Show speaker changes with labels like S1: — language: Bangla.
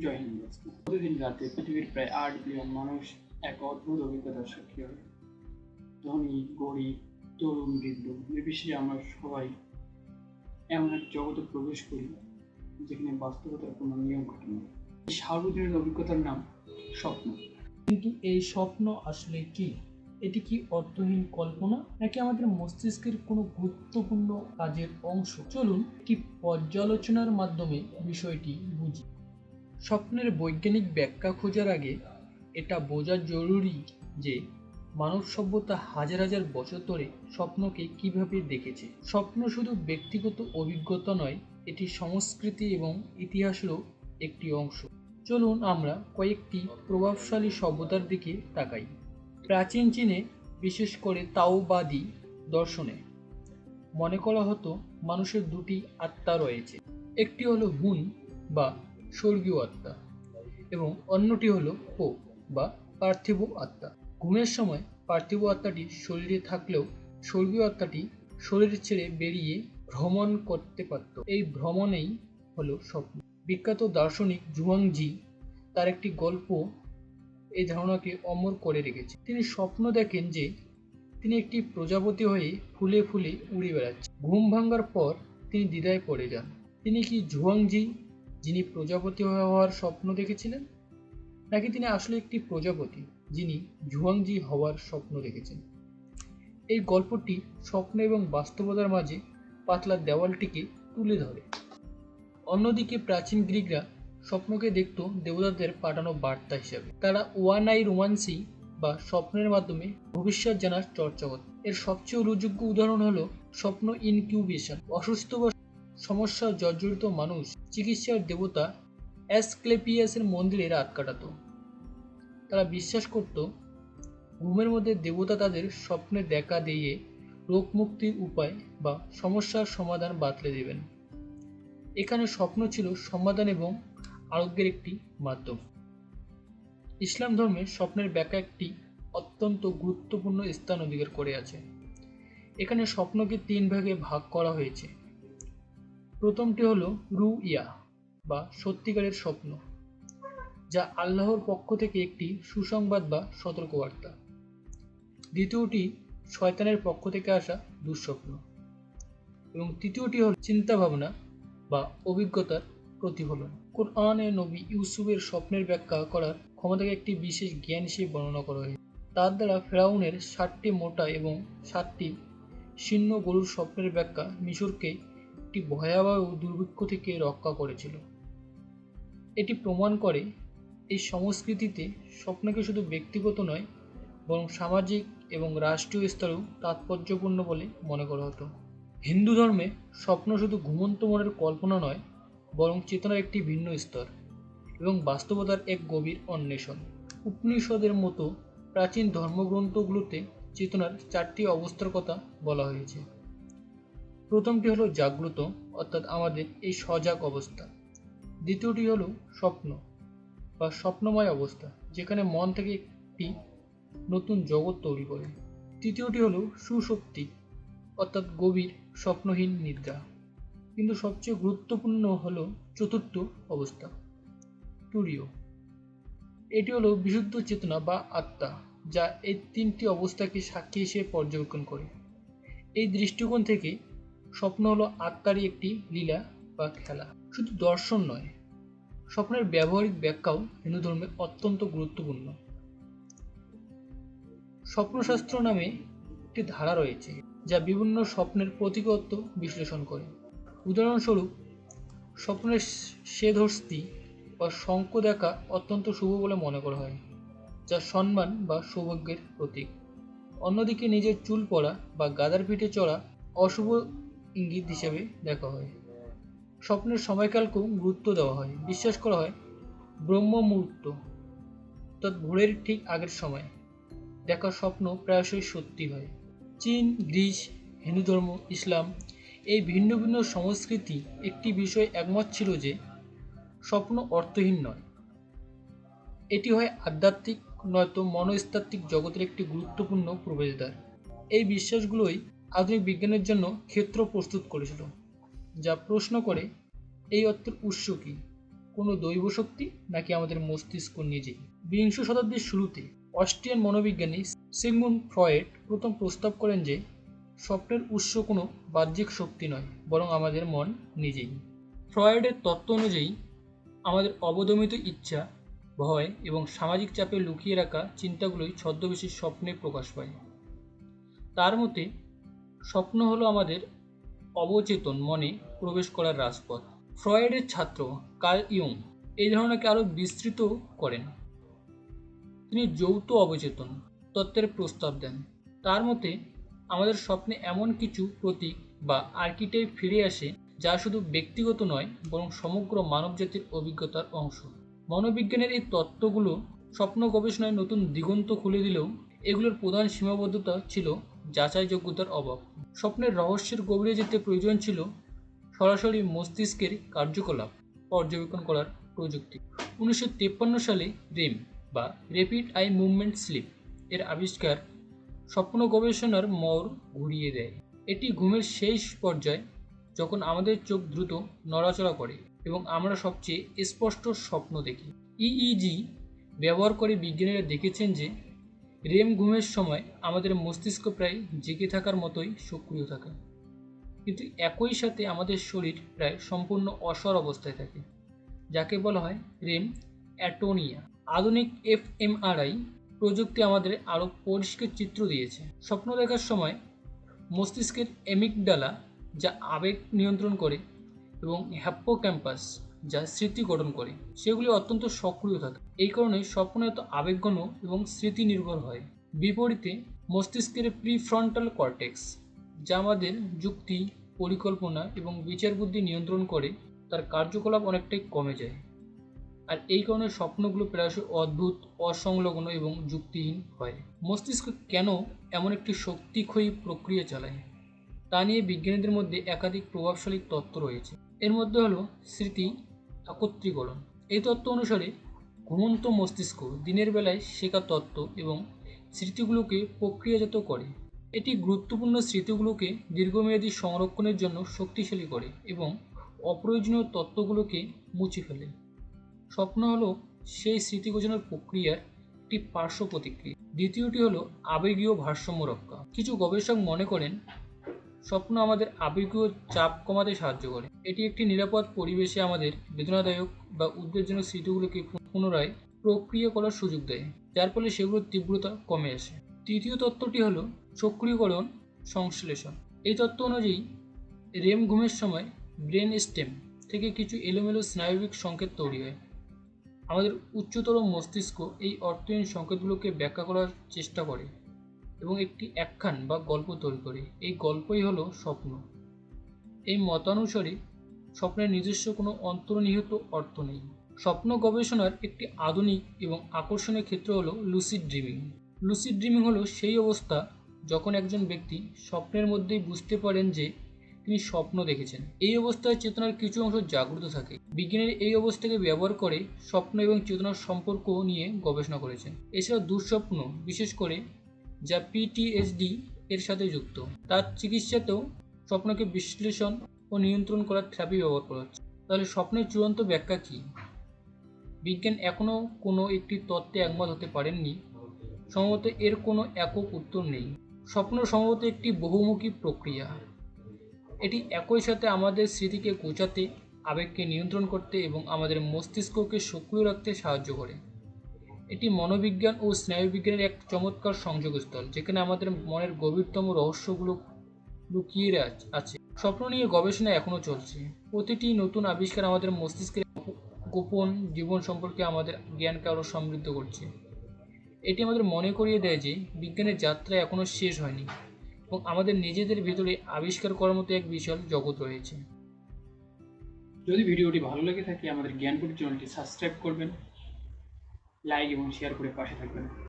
S1: জয় হিন্দ প্রতিদিন রাতে পৃথিবীর প্রায় আট বিলিয়ন মানুষ এক অদ্ভুত অভিজ্ঞতার সাক্ষী হয় ধনী, গরিব, তরুণ, বৃদ্ধ, নির্বিশেষে আমরা সবাই এমন এক জগতে প্রবেশ করি, যেখানে বাস্তবতার কোনো নিয়ম না এই সার্বজনীন অভিজ্ঞতার নাম স্বপ্ন।
S2: কিন্তু এই স্বপ্ন আসলে কি? এটি কি অর্থহীন কল্পনা, নাকি আমাদের মস্তিষ্কের কোনো গুরুত্বপূর্ণ কাজের অংশ? চলুন একটি পর্যালোচনার মাধ্যমে বিষয়টি বুঝি। স্বপ্নের বৈজ্ঞানিক ব্যাখ্যা খোঁজার আগে এটা বোঝা জরুরি যে মানব সভ্যতা হাজার হাজার বছর ধরে স্বপ্নকে কীভাবে দেখেছে। স্বপ্ন শুধু ব্যক্তিগত অভিজ্ঞতা নয়, এটি সংস্কৃতি এবং ইতিহাসেরও একটি অংশ। চলুন আমরা কয়েকটি প্রভাবশালী সভ্যতার দিকে তাকাই। প্রাচীন চীনে, বিশেষ করে তাওবাদী দর্শনে মনে করা হতো মানুষের দুটি আত্মা রয়েছে। একটি হলো হুন বা স্বর্গীয় আত্মা এবং অন্যটি হলো পো বা পার্থিব আত্মা। ঘুমের সময় পার্থিব আত্মাটি শরীরে থাকলেও স্বর্গীয় আত্মাটি শরীর ছেড়ে বেরিয়ে ভ্রমণ করতে পারত। এই ভ্রমণেই হলো স্বপ্ন। বিখ্যাত দার্শনিক জুয়াংজি তার একটি গল্প এই ধারণাকে অমর করে রেখেছে। তিনি স্বপ্ন দেখেন যে তিনি একটি প্রজাপতি হয়ে ফুলে ফুলে উড়ে বেড়াচ্ছেন ঘুম ভাঙার পর তিনি দ্বিধায় পড়ে যান। তিনি কি জুয়াংজি যিনি প্রজাপতি হওয়ার স্বপ্ন দেখেছিলেন, নাকি তিনি আসলে একটি প্রজাপতি যিনি জুয়াংজি হওয়ার স্বপ্ন দেখেছেন? এই গল্পটি স্বপ্ন এবং বাস্তবতার মাঝে পাতলা দেওয়ালটিকে তুলে ধরে। অন্যদিকে প্রাচীন গ্রিকরা স্বপ্নকে দেখত দেবতাদের পাঠানো বার্তা হিসাবে। তারা ওয়ানাই রোমান্সি বা স্বপ্নের মাধ্যমে ভবিষ্যৎ জানার চর্চা করত। এর সবচেয়ে উল্লেখযোগ্য উদাহরণ হলো স্বপ্ন ইনকিউবেশন। অসুস্থ বা সমস্যা জর্জরিত মানুষ চিকিৎসার দেবতা অ্যাসক্লেপিয়াসের মন্দিরে রাত কাটাতো। তারা বিশ্বাস করত, ঘুমের মধ্যে দেবতা তাদের স্বপ্নে দেখা দিয়ে রোগ মুক্তির উপায় বা সমস্যার সমাধান বাতলে দেবেন। এখানে স্বপ্ন ছিল সমাধান এবং আরোগ্যের একটি মাধ্যম। ইসলাম ধর্মে স্বপ্নের ব্যাখ্যা একটি অত্যন্ত গুরুত্বপূর্ণ স্থান অধিকার করে আছে। এখানে স্বপ্নকে তিন ভাগে ভাগ করা হয়েছে। প্রথমটি হলো রু ইয়া বা সত্যিকারের স্বপ্ন, যা আল্লাহর পক্ষ থেকে একটি সুসংবাদ বা সতর্কবার্তা। দ্বিতীয়টি, শয়তানের পক্ষ থেকে আসা দুঃস্বপ্ন। এবং তৃতীয়টি হল চিন্তা ভাবনা বা অভিজ্ঞতার প্রতিফলন। কোরআনে নবী ইউসুফের স্বপ্নের ব্যাখ্যা করার ক্ষমতাকে একটি বিশেষ জ্ঞান হিসেবে বর্ণনা করা হয়েছে। তার দ্বারা ফেরাউনের ষাটটি মোটা এবং সাতটি শীর্ণ গরুর স্বপ্নের ব্যাখ্যা মিশরকে একটি ভয়াবহ দুর্ভিক্ষ থেকে রক্ষা করেছিল। এটি প্রমাণ করে এই সংস্কৃতিতে স্বপ্নকে শুধু ব্যক্তিগত নয়, বরং সামাজিক এবং রাষ্ট্রীয় স্তরেও তাৎপর্যপূর্ণ বলে মনে করা হতো। হিন্দু ধর্মে স্বপ্ন শুধু ঘুমন্ত মনের কল্পনা নয়, বরং চেতনার একটি ভিন্ন স্তর এবং বাস্তবতার এক গভীর অন্বেষণ। উপনিষদের মতো প্রাচীন ধর্মগ্রন্থগুলোতে চেতনার চারটি অবস্থার কথা বলা হয়েছে। প্রথমটি হলো জাগ্রত, অর্থাৎ আমাদের এই সজাগ অবস্থা। দ্বিতীয়টি হলো স্বপ্ন বা স্বপ্নময় অবস্থা, যেখানে মন থেকে একটি নতুন জগৎ তৈরি করে। তৃতীয়টি হলো সুশক্তি, অর্থাৎ গভীর স্বপ্নহীন নিদ্রা। কিন্তু সবচেয়ে গুরুত্বপূর্ণ হলো চতুর্থ অবস্থা টুরিও এটি হলো বিশুদ্ধ চেতনা বা আত্মা, যা এই তিনটি অবস্থাকে সাক্ষী হিসেবে পর্যবেক্ষণ করে। এই দৃষ্টিকোণ থেকে স্বপ্ন হলো আত্মারই একটি লীলা বা খেলা। শুধু দর্শন নয়, স্বপ্নের ব্যবহারিক ব্যাখ্যাও হিন্দু ধর্মে অত্যন্ত গুরুত্বপূর্ণ। স্বপ্নশাস্ত্র নামে একটি ধারা রয়েছে, যা বিভিন্ন স্বপ্নের প্রতীকত্ব বিশ্লেষণ করে। উদাহরণস্বরূপ, স্বপ্নের শ্বেধস্তি বা শঙ্খ দেখা অত্যন্ত শুভ বলে মনে করা হয়, যা সম্মান বা সৌভাগ্যের প্রতীক। অন্যদিকে নিজের চুল পড়া বা গাদার পিঠে চড়া অশুভ ইঙ্গিত হিসেবে দেখা হয়। স্বপ্নের সময়কালকেও গুরুত্ব দেওয়া হয়। বিশ্বাস করা হয়, ব্রহ্ম মুহূর্ত, অর্থাৎ ভোরের ঠিক আগের সময়। দেখা স্বপ্ন প্রায়শই সত্যি হয়। চীন, গ্রিস হিন্দু ধর্ম ইসলাম এই ভিন্ন ভিন্ন সংস্কৃতি একটি বিষয়ে একমত ছিল যে স্বপ্ন অর্থহীন নয়। এটি হয় আধ্যাত্মিক নয়তো মনস্তাত্ত্বিক জগতের একটি গুরুত্বপূর্ণ প্রবেশদ্বার। এই বিশ্বাসগুলোই আধুনিক বিজ্ঞানের জন্য ক্ষেত্র প্রস্তুত করেছিল, যা প্রশ্ন করে, এই অর্থের উৎস কী? কোনো দৈব শক্তি নাকি আমাদের মস্তিষ্ক নিজেই? বিংশ শতাব্দীর শুরুতে অস্ট্রিয়ান মনোবিজ্ঞানী সিগমুন্ড ফ্রয়েড প্রথম প্রস্তাব করেন যে, স্বপ্নের উৎস কোনো বাহ্যিক শক্তি নয়, বরং আমাদের মন নিজেই। ফ্রয়েডের তত্ত্ব অনুযায়ী, আমাদের অবদমিত ইচ্ছা, ভয় এবং সামাজিক চাপে লুকিয়ে রাখা চিন্তাগুলোই ছদ্মবেশী স্বপ্নে প্রকাশ পায়। তার মতে স্বপ্ন হলো আমাদের অবচেতন মনে প্রবেশ করার রাজপথ। ফ্রয়েডের ছাত্র কার্ল ইয়ং এই ধারণাকে আরও বিস্তৃত করেন। তিনি যৌথ অবচেতন তত্ত্বের প্রস্তাব দেন। তার মতে, আমাদের স্বপ্নে এমন কিছু প্রতীক বা আর্কিটাইপ ফিরে আসে যা শুধু ব্যক্তিগত নয়, বরং সমগ্র মানবজাতির অভিজ্ঞতার অংশ। মনোবিজ্ঞানের এই তত্ত্বগুলো স্বপ্ন গবেষণায় নতুন দিগন্ত খুলে দিলেও এগুলোর প্রধান সীমাবদ্ধতা ছিল যাচাইযোগ্যতার অভাব। স্বপ্নের রহস্যের গভীরে যেতে প্রয়োজন ছিল সরাসরি মস্তিষ্কের কার্যকলাপ পর্যবেক্ষণ করার প্রযুক্তি। উনিশশো সালে রেম বা র্যাপিড আই মুভমেন্ট স্লিপ এর আবিষ্কার স্বপ্ন গবেষণার মর ঘুরিয়ে দেয়। এটি ঘুমের শেষ পর্যায়ে যখন আমাদের চোখ দ্রুত নড়াচড়া করে এবং আমরা সবচেয়ে স্পষ্ট স্বপ্ন দেখি। ইইজি ব্যবহার করে বিজ্ঞানীরা দেখেছেন যে রেম ঘুমের সময় আমাদের মস্তিষ্ক প্রায় জেগে থাকার মতোই সক্রিয় থাকে। কিন্তু একই সাথে আমাদের শরীর প্রায় সম্পূর্ণ অসর অবস্থায় থাকে, যাকে বলা হয় রেম অ্যাটোনিয়া। আধুনিক এফএমআরআই প্রযুক্তি আমাদের আরও পরিষ্কার চিত্র দিয়েছে। স্বপ্ন দেখার সময় মস্তিষ্কের এমিকডালা যা আবেগ নিয়ন্ত্রণ করে এবং হ্যাপ্পোক্যাম্পাস যা স্মৃতি গঠন করে, সেগুলি অত্যন্ত সক্রিয় থাকে। এই কারণে স্বপ্ন এত আবেগঘন এবং স্মৃতি নির্ভর হয়। বিপরীতে, মস্তিষ্কের প্রিফ্রন্টাল কর্টেক্স, যা আমাদের যুক্তি, পরিকল্পনা এবং বিচার বুদ্ধি নিয়ন্ত্রণ করে, তার কার্যকলাপ অনেকটাই কমে যায়। আর এই কারণে স্বপ্নগুলো প্রায়শই অদ্ভুত, অসংলগ্ন এবং যুক্তিহীন হয়। মস্তিষ্ক কেন এমন একটি শক্তিক্ষয়ী প্রক্রিয়া চালায়? তা নিয়ে বিজ্ঞানীদের মধ্যে একাধিক প্রভাবশালী তত্ত্ব রয়েছে। এর মধ্যে হলো স্মৃতি একত্রীকরণ। এই তত্ত্ব অনুসারে ঘুমন্ত মস্তিষ্ক দিনের বেলায় শেখা তত্ত্ব এবং স্মৃতিগুলোকে প্রক্রিয়াজাত করে। এটি গুরুত্বপূর্ণ স্মৃতিগুলোকে দীর্ঘমেয়াদী সংরক্ষণের জন্য শক্তিশালী করে এবং অপ্রয়োজনীয় তত্ত্বগুলোকে মুছে ফেলে। স্বপ্ন হলো সেই স্মৃতি গোছানোর প্রক্রিয়ার একটি পার্শ্ব প্রতিক্রিয়া। দ্বিতীয়টি হলো আবেগীয় ভারসাম্য রক্ষা। কিছু গবেষক মনে করেন স্বপ্ন আমাদের আবেগীয় চাপ কমাতে সাহায্য করে। এটি একটি নিরাপদ পরিবেশে আমাদের বেদনাদায়ক বা উদ্বেগজনক স্মৃতিগুলোকে পুনরায় প্রক্রিয়া করার সুযোগ দেয়, যার ফলে সেগুলোর তীব্রতা কমে আসে। তৃতীয় তত্ত্বটি হল সক্রিয়করণ, সংশ্লেষণ। এই তত্ত্ব অনুযায়ী রেম ঘুমের সময় ব্রেন স্টেম থেকে কিছু এলোমেলো স্নায়বিক সংকেত তৈরি হয়। আমাদের উচ্চতর মস্তিষ্ক এই অর্থহীন সংকেতগুলোকে ব্যাখ্যা করার চেষ্টা করে। এবং একটি একখান বা গল্প তৈরি করে। এই গল্পই হলো স্বপ্ন। এই মতানুসারে স্বপ্নের নিজস্ব কোনো অন্তর্নিহিত অর্থ নেই। স্বপ্ন গবেষণার একটি আধুনিক এবং আকর্ষণীয় ক্ষেত্র হলো লুসিড ড্রিমিং লুসিড ড্রিমিং হলো সেই অবস্থা যখন একজন ব্যক্তি স্বপ্নের মধ্যেই বুঝতে পারেন যে তিনি স্বপ্ন দেখেছেন। এই অবস্থায় চেতনার কিছু অংশ জাগ্রত থাকে। বিজ্ঞানীরা এই অবস্থাকে ব্যবহার করে স্বপ্ন এবং চেতনার সম্পর্ক নিয়ে গবেষণা করেছেন। এছাড়া দুঃস্বপ্ন, বিশেষ করে যা পিটিএসডি এর সাথে যুক্ত। তার চিকিৎসাতেও স্বপ্নকে বিশ্লেষণ ও নিয়ন্ত্রণ করার থেরাপি ব্যবহার করা হচ্ছে। তাহলে স্বপ্নের চূড়ান্ত ব্যাখ্যা কী? বিজ্ঞান এখনও কোনো একটি তত্ত্বে একমত হতে পারেননি। সম্ভবত এর কোনো একক উত্তর নেই। স্বপ্ন সম্ভবত একটি বহুমুখী প্রক্রিয়া। এটি একই সাথে আমাদের স্মৃতিকে গোছাতে, আবেগকে নিয়ন্ত্রণ করতে এবং আমাদের মস্তিষ্ককে সক্রিয় রাখতে সাহায্য করে। এটি মনোবিজ্ঞান ও স্নায়ুবিজ্ঞানের এক চমৎকার সংযোগস্থল, যেখানে আমাদের মনের গভীরতম রহস্যগুলো লুকিয়ে আছে। স্বপ্ন নিয়ে গবেষণা এখনও চলছে। প্রতিটি নতুন আবিষ্কার আমাদের মস্তিষ্কের গোপন জীবন সম্পর্কে আমাদের জ্ঞানকে আরও সমৃদ্ধ করছে। এটি আমাদের মনে করিয়ে দেয় যে বিজ্ঞানের যাত্রা এখনও শেষ হয়নি এবং আমাদের নিজেদের ভেতরে আবিষ্কার করার মতো এক বিশাল জগৎ রয়েছে।
S1: যদি ভিডিওটি ভালো লেগে থাকে, আমাদের জ্ঞানপুরি চ্যানেলটি সাবস্ক্রাইব করবেন। like y un share por espacio, tal cual.